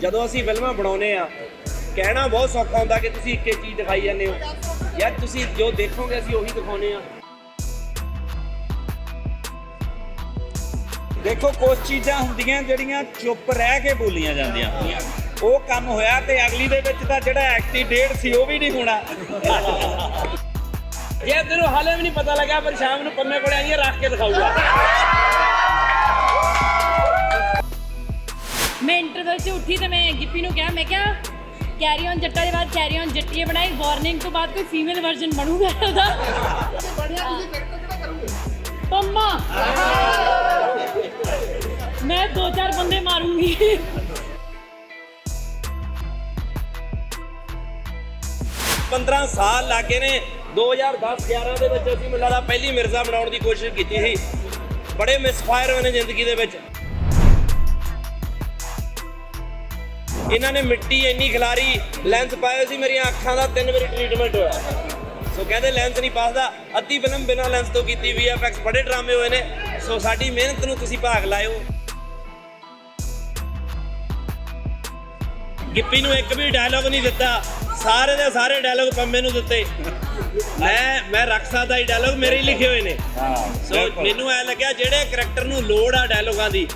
ਜਦੋਂ ਅਸੀਂ ਫਿਲਮਾਂ ਬਣਾਉਨੇ ਆ ਕਹਿਣਾ ਬਹੁਤ ਸੌਖਾ ਹੁੰਦਾ ਕਿ ਤੁਸੀਂ ਇੱਕੇ ਚੀਜ਼ ਦਿਖਾਈ ਜਾਂਦੇ ਹੋ। ਯਾਰ ਤੁਸੀਂ ਜੋ ਦੇਖੋਗੇ, ਅਸੀਂ ਉਹੀ ਦਿਖਾਉਨੇ ਆ ਦੇਖੋ ਕੁਝ ਚੀਜ਼ਾਂ ਹੁੰਦੀਆਂ ਜਿਹੜੀਆਂ ਚੁੱਪ ਰਹਿ ਕੇ ਬੋਲੀਆਂ ਜਾਂਦੀਆਂ ਉਹ ਕੰਮ ਹੋਇਆ ਤੇ ਅਗਲੀ ਦੇ ਵਿੱਚ ਤਾਂ ਜਿਹੜਾ ਐਕਟੀਵਡੇਟ ਸੀ, ਉਹ ਵੀ ਨਹੀਂ ਹੋਣਾ। ਜੇ ਤੈਨੂੰ ਹਾਲੇ ਵੀ ਨਹੀਂ ਪਤਾ ਲੱਗਾ ਪਰ ਸ਼ਾਮ ਨੂੰ ਪੰਮੇ ਕੋਲੇ ਆਈਏ, ਰੱਖ ਕੇ ਦਿਖਾਊਗਾ। ਮੈਂ ਇੰਟਰਵਿਊ 'ਚ ਉੱਠੀ ਤੇ ਮੈਂ ਗਿੱਪੀ ਨੂੰ ਕਿਹਾ ਮੈਂ ਕਿਹਾ ਕੈਰੀ ਔਨ ਜੱਟਾ ਦੇ ਬਾਅਦ ਕੈਰੀ ਔਨ ਜੱਟੀਏ ਬਣਾਈ ਵਾਰਨਿੰਗ ਤੋਂ ਬਾਅਦ ਕੋਈ ਫੀਮੇਲ ਵਰਜ਼ਨ ਬਣੂਗਾ ਉਹਦਾ ਪੰਮਾ। ਮੈਂ ਦੋ ਚਾਰ ਬੰਦੇ ਮਾਰੂੰਗੀ। 15 ਸਾਲ ਲੱਗੇ ਨੇ 2010-11 ਦੇ ਵਿੱਚ ਅਸੀਂ ਲੱਗਦਾ ਪਹਿਲੀ ਮਿਰਜ਼ਾ ਬਣਾਉਣ ਦੀ ਕੋਸ਼ਿਸ਼ ਕੀਤੀ ਸੀ। ਬੜੇ ਮਿਸਫਾਇਰ ਹੋਏ ਨੇ ਜ਼ਿੰਦਗੀ ਦੇ ਵਿੱਚ। ਇਹਨਾਂ ਨੇ ਮਿੱਟੀ ਇੰਨੀ ਖਿਲਾਰੀ ਲੈਂਸ ਪਾਇਆ ਸੀ ਮੇਰੀਆਂ ਅੱਖਾਂ ਦਾ ਤਿੰਨ ਵਾਰੀ ਟ੍ਰੀਟਮੈਂਟ ਹੋਇਆ। ਸੋ ਕਹਿੰਦੇ ਲੈਂਸ ਨਹੀਂ ਪਾਸਦਾ ਅੱਧੀ ਫਿਲਮ ਬਿਨਾਂ ਲੈਂਸ ਤੋਂ ਕੀਤੀ VFX ਬੜੇ ਡਰਾਮੇ ਹੋਏ ਨੇ। ਸੋ ਸਾਡੀ ਮਿਹਨਤ ਨੂੰ ਤੁਸੀਂ ਭਾਗ ਲਾਇਓ। ਗਿੱਪੀ ਨੂੰ ਇੱਕ ਵੀ ਡਾਇਲੌਗ ਨਹੀਂ ਦਿੱਤਾ ਸਾਰੇ ਦੇ ਸਾਰੇ ਡਾਇਲੌਗ ਪੰਮੇ ਨੂੰ ਦਿੱਤੇ। ਮੈਂ ਮੈਂ ਰੱਖ ਸਕਦਾ ਹੀ ਡਾਇਲੌਗ ਮੇਰੇ ਹੀ ਲਿਖੇ ਹੋਏ ਨੇ। ਸੋ ਮੈਨੂੰ ਐ ਲੱਗਿਆ ਜਿਹੜੇ ਕਰੈਕਟਰ ਨੂੰ ਲੋੜ ਆ ਡਾਇਲੌਗਾਂ ਦੀ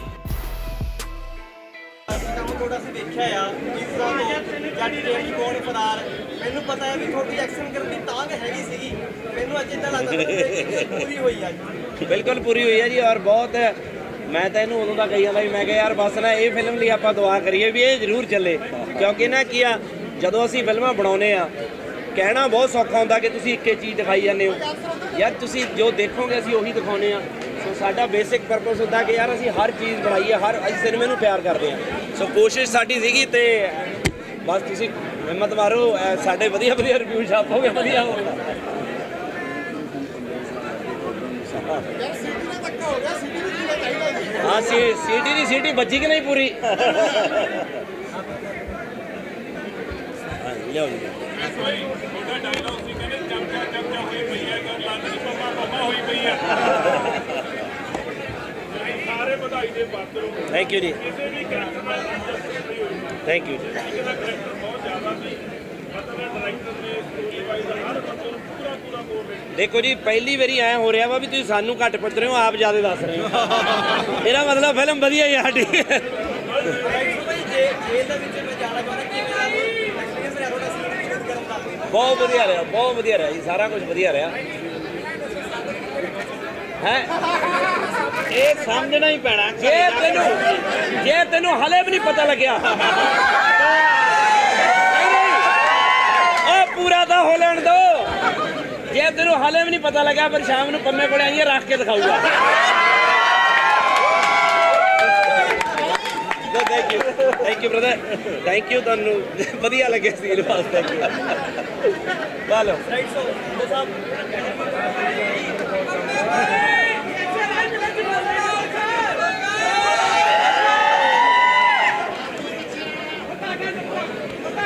ਕੰਮ ਥੋੜਾ ਦੇਖਿਆ ਆ ਪੀਜ਼ਾ ਤੋਂ ਜੱਟ ਰੇੜੀ ਕੋਣ ਫਰਾਰ। ਮੈਨੂੰ ਪਤਾ ਹੈ ਵੀ ਤੁਹਾਡੀ ਐਕਸ਼ਨ ਕਰਨ ਦੀ ਤਾਂਗ ਹੈਗੀ ਸੀਗੀ। ਮੈਨੂੰ ਅੱਜ ਇਦਾਂ ਲੱਗਦਾ ਕਿ ਪੂਰੀ ਹੋਈ ਅੱਜ ਬਿਲਕੁਲ ਪੂਰੀ ਹੋਈ ਹੈ ਜੀ, ਔਰ ਬਹੁਤ ਮੈਂ ਤਾਂ ਇਹਨੂੰ ਉਦੋਂ ਦਾ ਕਹੀ ਜਾਂਦਾ ਵੀ ਮੈਂ ਕਿਹਾ ਯਾਰ ਬਸ ਨਾ, ਇਹ ਫਿਲਮ ਲਈ ਆਪਾਂ ਦੁਆ ਕਰੀਏ ਵੀ ਇਹ ਜ਼ਰੂਰ ਚੱਲੇ। ਕਿਉਂਕਿ ਨਾ ਕੀ ਆ, ਜਦੋਂ ਅਸੀਂ ਫਿਲਮਾਂ ਬਣਾਉਨੇ ਆ, ਕਹਿਣਾ ਬਹੁਤ ਸੌਖਾ ਹੁੰਦਾ ਕਿ ਤੁਸੀਂ ਇੱਕੇ ਚੀਜ਼ ਦਿਖਾਈ ਜਾਂਦੇ ਹੋ। ਯਾਰ ਤੁਸੀਂ ਜੋ ਦੇਖੋਗੇ, ਅਸੀਂ ਉਹੀ ਦਿਖਾਉਨੇ ਆ। ਸੋ ਸਾਡਾ ਬੇਸਿਕ ਪਰਪਸ ਹੁੰਦਾ ਕਿ ਯਾਰ ਅਸੀਂ ਹਰ ਚੀਜ਼ ਬਣਾਈਏ ਹਰ ਅਸੀਂ ਸਿਨੇਮੇ ਨੂੰ ਪਿਆਰ ਕਰਦੇ ਆ ਸੋ ਕੋਸ਼ਿਸ਼ ਸਾਡੀ ਸੀਗੀ ਤੇ ਬਸ ਤੁਸੀਂ ਹਿੰਮਤ ਮਾਰੋ ਸਾਡੇ ਵਧੀਆ ਵਧੀਆ ਰਿਵਿਊ ਛਾਪੋਗੇ ਵਧੀਆ ਹੋਊਗਾ। ਹਾਂ ਸੀ ਸੀਟੀ ਦੀ ਸੀਟੀ ਵੱਜੀ ਕਿ ਨਹੀਂ ਪੂਰੀ? ਹਾਂ, ਲਿਆਓ ਜੀ। ਦੇ ਪਾਤਰ ਹੋ ਹੋਈ ਥੈਂਕ ਯੂ ਜੀ ਇਹਦਾ ਕਰੈਕਟਰ ਬਹੁਤ ਜ਼ਿਆਦਾ ਸੀ ਮਤਲਬ ਡਾਇਰੈਕਟਰ ਨੇ ਸਟੋਰੀ ਵਾਈਜ਼ ਥੈਂਕ ਯੂ ਜੀ ਥੈਂਕ ਯੂ ਜੀ ਦੇਖੋ ਜੀ, ਪਹਿਲੀ ਵਾਰੀ ਐ ਹੋ ਰਿਹਾ ਵਾ ਵੀ ਤੁਸੀਂ ਸਾਨੂੰ ਘੱਟ ਪੁੱਛ ਰਹੇ ਹੋ, ਆਪ ਜ਼ਿਆਦਾ ਦੱਸ ਰਹੇ ਹੋ। ਇਹਦਾ ਮਤਲਬ ਫਿਲਮ ਵਧੀਆ ਹੀ ਆ ਸਾਡੀ। ਬਹੁਤ ਵਧੀਆ ਰਿਹਾ, ਬਹੁਤ ਵਧੀਆ ਰਿਹਾ ਜੀ, ਸਾਰਾ ਕੁਝ ਵਧੀਆ ਰਿਹਾ। ਹੈ? ਇਹ ਸਮਝਣਾ ਹੀ ਪੈਣਾ। ਜੇ ਤੈਨੂੰ ਜੇ ਤੈਨੂੰ ਹਲੇ ਵੀ ਨਹੀਂ ਪਤਾ ਲੱਗਿਆ। ਉਹ ਪੂਰਾ ਤਾਂ ਹੋ ਲੈਣ ਦੋ। ਜੇ ਤੈਨੂੰ ਹਲੇ ਵੀ ਨਹੀਂ ਪਤਾ ਲੱਗਿਆ ਪਰ ਸ਼ਾਮ ਨੂੰ ਪੰਮੇ ਕੋਲੇ ਆਈਏ ਰੱਖ ਕੇ ਦਿਖਾਊਗਾ। Thank you thank you brother thank you ਤੁਹਾਨੂੰ ਵਧੀਆ ਲੱਗਿਆ ਸੀ ਬਾਸ ਥੈਂਕ ਯੂ ਬਾਲੋ ਰਾਈਟ ਸੋ ਸਾਹਿਬ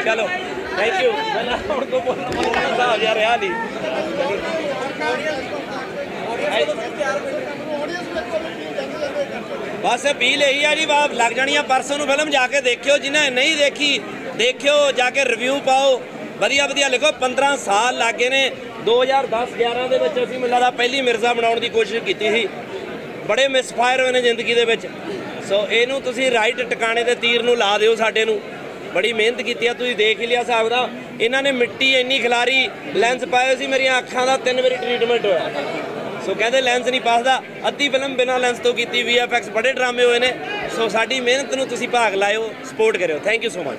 ਚਲੋ ਥੈਂਕ ਯੂ ਮੈਂ ਹੁਣ ਤੋਂ ਬੋਲਣਾ ਹੋ ਜਾ ਰਿਹਾ ਨਹੀਂ। ਬਸ ਅਪੀਲ ਇਹੀ ਆ ਜੀ ਬਾਪ ਲੱਗ ਜਾਣੀ ਆ ਪਰਸੋਂ ਨੂੰ ਫਿਲਮ ਜਾ ਕੇ ਦੇਖਿਓ, ਜਿਨ੍ਹਾਂ ਨਹੀਂ ਦੇਖੀ, ਦੇਖਿਓ, ਜਾ ਕੇ ਰਿਵਿਊ ਪਾਓ। ਵਧੀਆ ਵਧੀਆ, ਲਿਖੋ 15 ਸਾਲ ਲੱਗੇ ਨੇ। 2010-11 ਦੇ ਵਿੱਚ ਅਸੀਂ ਮੈਨੂੰ ਲੱਗਦਾ ਪਹਿਲੀ ਮਿਰਜ਼ਾ ਬਣਾਉਣ ਦੀ ਕੋਸ਼ਿਸ਼ ਕੀਤੀ ਸੀ। ਬੜੇ ਮਿਸਫਾਇਰ ਹੋਏ ਨੇ ਜ਼ਿੰਦਗੀ ਦੇ ਵਿੱਚ। ਸੋ ਇਹਨੂੰ ਤੁਸੀਂ ਰਾਈਟ ਟਿਕਾਣੇ ਤੇ ਤੀਰ ਨੂੰ ਲਾ ਦਿਓ ਸਾਡੇ ਨੂੰ। ਬੜੀ ਮਿਹਨਤ ਕੀਤੀ ਆ ਤੁਸੀਂ ਦੇਖ ਹੀ ਲਿਆ ਹਿਸਾਬ ਦਾ। ਇਹਨਾਂ ਨੇ ਮਿੱਟੀ ਇੰਨੀ ਖਿਲਾਰੀ ਲੈਂਸ ਪਾਇਆ ਸੀ ਮੇਰੀਆਂ ਅੱਖਾਂ ਦਾ ਤਿੰਨ ਵਾਰੀ ਟ੍ਰੀਟਮੈਂਟ ਹੋਇਆ। ਸੋ ਕਹਿੰਦੇ ਲੈਂਸ ਨਹੀਂ ਪਾਸਦਾ। ਅੱਧੀ ਫਿਲਮ ਬਿਨਾਂ ਲੈਂਸ ਤੋਂ ਕੀਤੀ VFX ਬੜੇ ਡਰਾਮੇ ਹੋਏ ਨੇ। ਸੋ ਸਾਡੀ ਮਿਹਨਤ ਨੂੰ ਤੁਸੀਂ ਭਾਗ ਲਾਇਓ ਸਪੋਰਟ ਕਰਿਓ। Thank you so much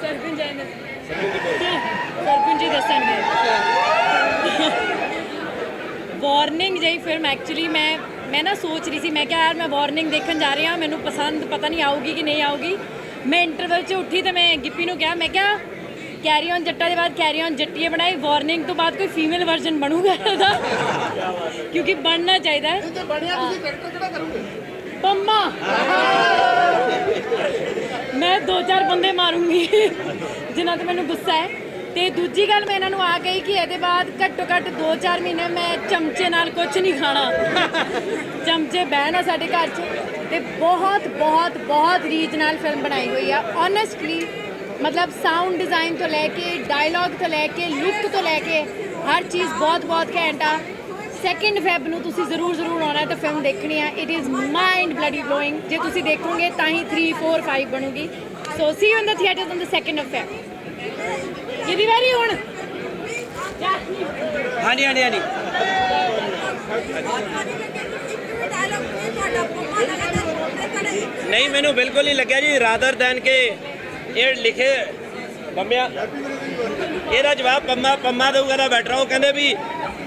sarpanch ਆਏ ਨੇ ਸਰਪੰਚ ਜੀ ਦੱਸਣਗੇ। ਵਾਰਨਿੰਗ ਜਈ ਫਿਲਮ ਐਕਚੁਅਲੀ ਮੈਂ ਮੈਂ ਨਾ ਸੋਚ ਰਹੀ ਸੀ ਮੈਂ ਕਿਹਾ ਯਾਰ ਮੈਂ ਵਾਰਨਿੰਗ ਦੇਖਣ ਜਾ ਰਹੀ ਹਾਂ ਮੈਨੂੰ ਪਸੰਦ ਪਤਾ ਨਹੀਂ ਆਊਗੀ ਕਿ ਨਹੀਂ ਆਊਗੀ। ਮੈਂ ਇੰਟਰਵਿਊ 'ਚ ਉੱਠੀ ਤੇ ਮੈਂ ਗਿੱਪੀ ਨੂੰ ਕਿਹਾ ਮੈਂ ਕਿਹਾ ਕੈਰੀ ਔਨ ਜੱਟਾ ਦੇ ਬਾਅਦ ਕੈਰੀ ਔਨ ਜੱਟੀਏ ਬਣਾਈ ਵਾਰਨਿੰਗ ਤੋਂ ਬਾਅਦ ਕੋਈ ਫੀਮੇਲ ਵਰਜ਼ਨ ਬਣੂਗਾ ਉਹਦਾ ਕਿਉਂਕਿ ਬਣਨਾ ਚਾਹੀਦਾ ਹੈ। ਤੇ ਬਣਿਆ ਤੁਸੀਂ ਕਰੈਕਟਰ ਕਿਹੜਾ ਕਰੋਗੇ? ਪੰਮਾ। ਮੈਂ ਦੋ ਚਾਰ ਬੰਦੇ ਮਾਰੂੰਗੀ ਜਿਨ੍ਹਾਂ ਤੇ ਮੈਨੂੰ ਗੁੱਸਾ ਹੈ। ਤੇ ਦੂਜੀ ਗੱਲ ਮੈਂ ਇਹਨਾਂ ਨੂੰ ਆ ਗਈ ਕਿ ਇਹਦੇ ਬਾਅਦ ਘੱਟੋ ਘੱਟ 2-4 ਮਹੀਨੇ ਮੈਂ ਚਮਚੇ ਨਾਲ ਕੁਝ ਨਹੀਂ ਖਾਣਾ। ਚਮਚੇ ਬਹਿਣ ਆ ਸਾਡੇ ਘਰ 'ਚ। ਤੇ ਬਹੁਤ ਬਹੁਤ ਬਹੁਤ ਰੀਝ ਨਾਲ ਫਿਲਮ ਬਣਾਈ ਹੋਈ ਆ। ਓਨੈਸਟਲੀ ਮਤਲਬ ਸਾਊਂਡ ਡਿਜ਼ਾਈਨ ਤੋਂ ਲੈ ਕੇ ਡਾਇਲੌਗ ਤੋਂ ਲੈ ਕੇ ਲੁੱਕ ਤੋਂ ਲੈ ਕੇ ਹਰ ਚੀਜ਼ ਬਹੁਤ ਬਹੁਤ ਘੈਂਟ ਆ। ਸੈਕਿੰਡ ਫੈਬ ਨੂੰ ਤੁਸੀਂ ਜ਼ਰੂਰ ਜ਼ਰੂਰ ਆਉਣਾ ਹੈ ਤੇ ਫਿਲਮ ਦੇਖਣੀ ਆ। It is mind bloody blowing ਜੇ ਤੁਸੀਂ ਦੇਖੋਗੇ ਤਾਂ ਹੀ 3 4 5 ਬਣੂਗੀ। So see you in the theatres on the second of Feb ਕਿਹਦੀ ਵਾਰੀ ਹੁਣ? ਹਾਂਜੀ ਹਾਂਜੀ ਹਾਂਜੀ। ਨਹੀਂ ਮੈਨੂੰ ਬਿਲਕੁਲ ਨਹੀਂ ਲੱਗਿਆ ਜੀ ਰਾਦਰ ਦੈਨ ਕੇ ਇਹ ਲਿਖੇ ਪੰਮਿਆ ਇਹਦਾ ਜਵਾਬ ਪੰਮਾ ਪੰਮਾ ਦੇਊਗਾ ਤਾਂ ਬੈਟਰ ਉਹ ਕਹਿੰਦੇ ਵੀ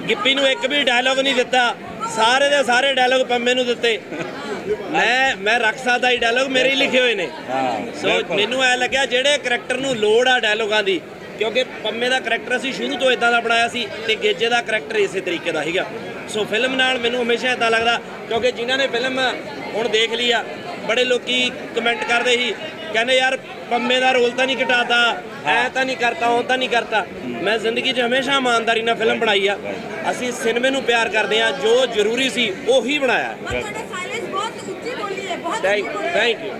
ਗਿੱਪੀ ਨੂੰ ਇੱਕ ਵੀ ਡਾਇਲੌਗ ਨਹੀਂ ਦਿੱਤਾ। ਸਾਰੇ ਦੇ ਸਾਰੇ ਡਾਇਲੌਗ ਪੰਮੇ ਨੂੰ ਦਿੱਤੇ। ਮੈਂ ਮੈਂ ਰੱਖ ਸਕਦਾ ਹੀ ਡਾਇਲੌਗ ਮੇਰੇ ਹੀ ਲਿਖੇ ਹੋਏ ਨੇ। ਸੋ ਮੈਨੂੰ ਐ ਲੱਗਿਆ ਜਿਹੜੇ ਕਰੈਕਟਰ ਨੂੰ ਲੋੜ ਆ ਡਾਇਲੋਗਾਂ ਦੀ ਕਿਉਂਕਿ ਪੰਮੇ ਦਾ ਕਰੈਕਟਰ ਅਸੀਂ ਸ਼ੁਰੂ ਤੋਂ ਇਦਾਂ ਦਾ ਬਣਾਇਆ ਸੀ ਤੇ ਗੇਜੇ ਦਾ ਕਰੈਕਟਰ ਇਸੇ ਤਰੀਕੇ ਦਾ ਸੀਗਾ। ਸੋ ਫਿਲਮ ਨਾਲ ਮੈਨੂੰ ਹਮੇਸ਼ਾ ਇਦਾਂ ਲੱਗਦਾ ਕਿਉਂਕਿ ਜਿਨ੍ਹਾਂ ਨੇ ਫਿਲਮ ਹੁਣ ਦੇਖ ਲਈ ਆ ਬੜੇ ਲੋਕੀ ਕਮੈਂਟ ਕਰਦੇ ਸੀ ਕਹਿੰਦੇ ਯਾਰ ਪੰਮੇ ਦਾ ਰੋਲ ਤਾਂ ਨਹੀਂ ਘਟਾਤਾ ਐ ਤਾਂ ਨਹੀਂ ਕਰਤਾ ਉਹ ਤਾਂ ਨਹੀਂ ਕਰਤਾ। ਮੈਂ ਜ਼ਿੰਦਗੀ 'ਚ ਹਮੇਸ਼ਾ ਇਮਾਨਦਾਰੀ ਨਾਲ ਫਿਲਮ ਬਣਾਈ ਆ। ਅਸੀਂ ਸਿਨੇਮੇ ਨੂੰ ਪਿਆਰ ਕਰਦੇ ਆ ਜੋ ਜ਼ਰੂਰੀ ਸੀ ਉਹੀ ਬਣਾਇਆ। ਥੈਂਕ ਯੂ ਥੈਂਕ ਯੂ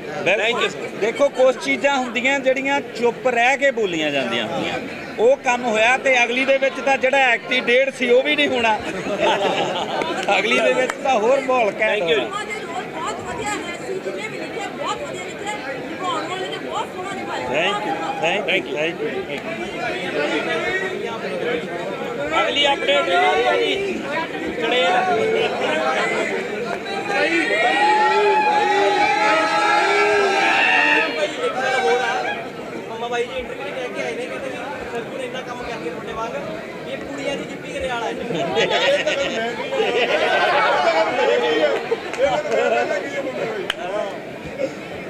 ਦੇਖੋ ਕੁਝ ਚੀਜ਼ਾਂ ਹੁੰਦੀਆਂ ਜਿਹੜੀਆਂ ਚੁੱਪ ਰਹਿ ਕੇ ਬੋਲੀਆਂ ਜਾਂਦੀਆਂ। ਉਹ ਕੰਮ ਹੋਇਆ ਤੇ ਅਗਲੀ ਦੇ ਵਿੱਚ ਤਾਂ ਜਿਹੜਾ ਐਕਟੀ ਡੇਢ ਸੀ ਉਹ ਵੀ ਨਹੀਂ ਹੋਣਾ। ਅਗਲੀ ਦੇ ਵਿੱਚ ਤਾਂ ਹੋਰ ਮਾਹੌਲ ਕਹਿ. Thank you thank you thank you ਅਗਲੀ ਅਪਡੇਟ ਹੈ ਜੀ ਚੜੇਲ ਭਾਈ ਇੱਕ ਗੱਲ ਹੋਰ ਆ ਮੰਮਾ ਬਾਈ ਜੀ ਇੰਟਰਵਿਊ ਕਹਿ ਕੇ ਆਏ ਨੇ ਕਹਿੰਦੇ ਵੀ ਸਰਕੂ ਨੇ ਇੰਨਾ ਕੰਮ ਕਰਕੇ ਤੁਹਾਡੇ ਵਾਂਗ ਇਹ ਕੁੜੀਆਂ ਦੀ ਜਿੱਪੀ ਕਰੇ ਵਾਲਾ ਹੈ।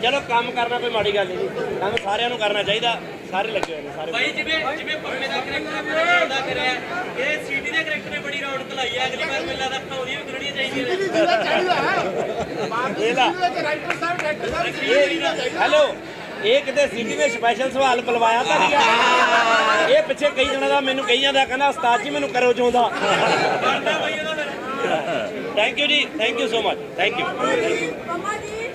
ਚਲੋ ਕੰਮ ਕਰਨਾ ਕੋਈ ਮਾੜੀ ਗੱਲ ਨਹੀਂ। ਕੰਮ ਸਾਰਿਆਂ ਨੂੰ ਕਰਨਾ ਚਾਹੀਦਾ। ਸਾਰੇ ਲੱਗੇ ਹੋਏ ਨੇ ਸਾਰੇ ਭਾਈ ਜਿਵੇਂ ਜਿਵੇਂ ਪੰਮੇ ਦਾ ਕਰੈਕਟਰ ਬੜਾ ਹੁੰਦਾ ਕਰਿਆ ਇਹ ਸੀਟੀ ਦੇ ਕਰੈਕਟਰ ਨੇ ਬੜੀ ਰੌਣਕ ਲਾਈ ਹੈ। ਅਗਲੀ ਵਾਰ ਮੈਨੂੰ ਲੱਗਦਾ ਉਹਦੀਆਂ ਵੀ ਕਰਨੀਆਂ ਚਾਹੀਦੀਆਂ ਨੇ ਟੀਵੀ ਦਾ ਚਾਹੀਦਾ ਹੈ। ਵਿੱਚ ਰਾਈਟਰ ਸਾਹਿਬ ਡਾਇਰੈਕਟਰ ਸਾਹਿਬ ਦਾ ਚਾਹੀਦਾ ਹੈਲੋ। ਇਹ ਕਿਤੇ ਸਿਟੀ ਵਿੱਚ ਸਪੈਸ਼ਲ ਸਵਾਲ ਬੁਲਵਾਇਆ ਤਾਂ ਨਹੀਂ ਆ? ਇਹ ਪਿੱਛੇ ਕਈ ਜਣਾ ਦਾ ਮੈਨੂੰ ਕਹੀ ਜਾਂਦਾ ਕਹਿੰਦਾ ਉਸਤਾਦ ਜੀ ਮੈਨੂੰ ਕਰੋ ਚਾਹੁੰਦਾ ਥੈਂਕ ਯੂ ਜੀ thank you so much thank you ਮਮਾ ਜੀ